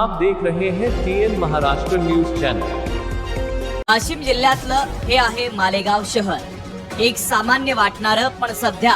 आप देख रहे हैं T N Maharashtra news channel Washim जिल्ह्यातलं हे आहे मालेगाव शहर. एक सामान्य वाटणारं पण सध्या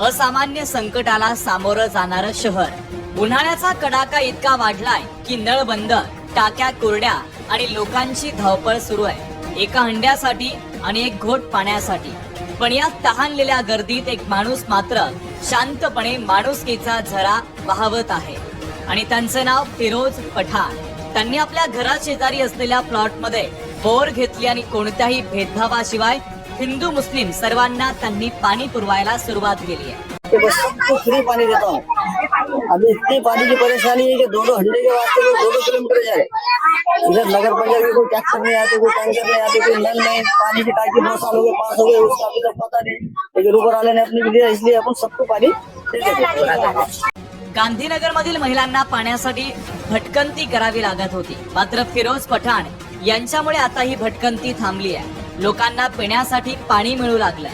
असामान्य संकटाला सामोरं जाणारं शहर. उन्हाळ्याचा कडाका इतका वाढलाय की नळ बंद टाक्या कोरड्या आणि लोकांची धावपळ सुरू आहे. एका हंड्यासाठी आणि एक घोट पाण्यासाठी. पण या तहानलेल्या गर्दीत एक माणूस मात्र शांतपणे माणुसकीचा झरा वाहवत आहे. आणि त्यांचं नाव फिरोज पठाण. त्यांनी आपल्या घरा शेजारी असलेल्या प्लॉटमध्ये बोर घेतली आणि कोणत्याही भेदभावाशिवाय हिंदू मुस्लिम सर्वांना त्यांनी पाणी पुरवायला सुरुवात केली आहे. फ्री पानी देता. हूँ अभी इतनी पानी की परेशानी है कि दो हंडे के वास्ते लोग दो दो किलोमीटर जा रहे इधर नगर पंचायत के कोई ट्रैक्टर नहीं आते कोई टैंकर नहीं आते कोई नल नहीं. पानी की टाकी दो साल हो गए पास हो गए उसका अभी तक पता नहीं लेकिन ऊपर वाले ने अपने लिया इसलिए अपन सबको पानी दे देते. गांधीनगरमधील गांधीनगर मधील महिलांना पाण्यासाठी भटकंती करावी लागत होती. मात्र फिरोज पठाण यांच्यामुळे आता ही भटकंती थांबली आहे. लोकांना पिण्यासाठी पाणी मिळू लागलंय.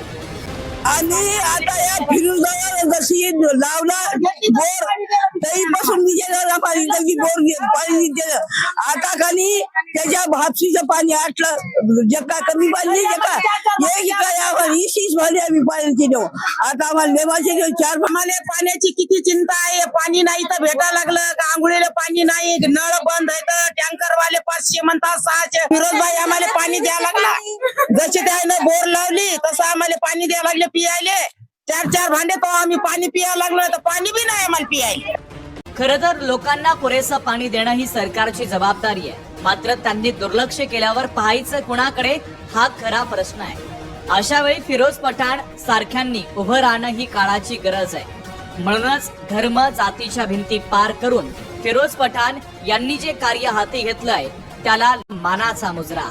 आणि आता या जशी लावला बोर तरी बसून विचारायला पाणी की बोर पाणी दिलं आता खाली त्याच्या भापसीचं पाणी आटलं. जका कमी पाणी जका एक काय आम्हाला इशीच झाली आम्ही पाणी केलं आता आम्हाला लेवाचे चार आम्हाला पाण्याची किती चिंता आहे. पाणी नाही तर भेटा लागलं का आंघोळीला पाणी नाही नळ बंद आहे तर टँकर वाले पाचशे म्हणतात सहाशे. फिरोजबाई आम्हाला पाणी द्यायला लागला. जसे त्यानं बोर लावली तसं आम्हाला पाणी द्यायला लागले पियायले. चार चार भांडे तो आम्ही पाणी पियायला लागलो तर पाणी बी नाही आम्हाला पियायला. खर तर लोकांना पुरेसं पाणी देणं ही सरकारची जबाबदारी आहे. मात्र त्यांनी दुर्लक्ष केल्यावर पाहायचं कुणाकडे हा खरा प्रश्न आहे. अशा वेळी फिरोज पठाण सारख्यांनी उभं राहणं ही काळाची गरज आहे. म्हणूनच धर्म जातीच्या भिंती पार करून फिरोज पठाण यांनी जे कार्य हाती घेतलंय त्याला मानाचा मुजरा.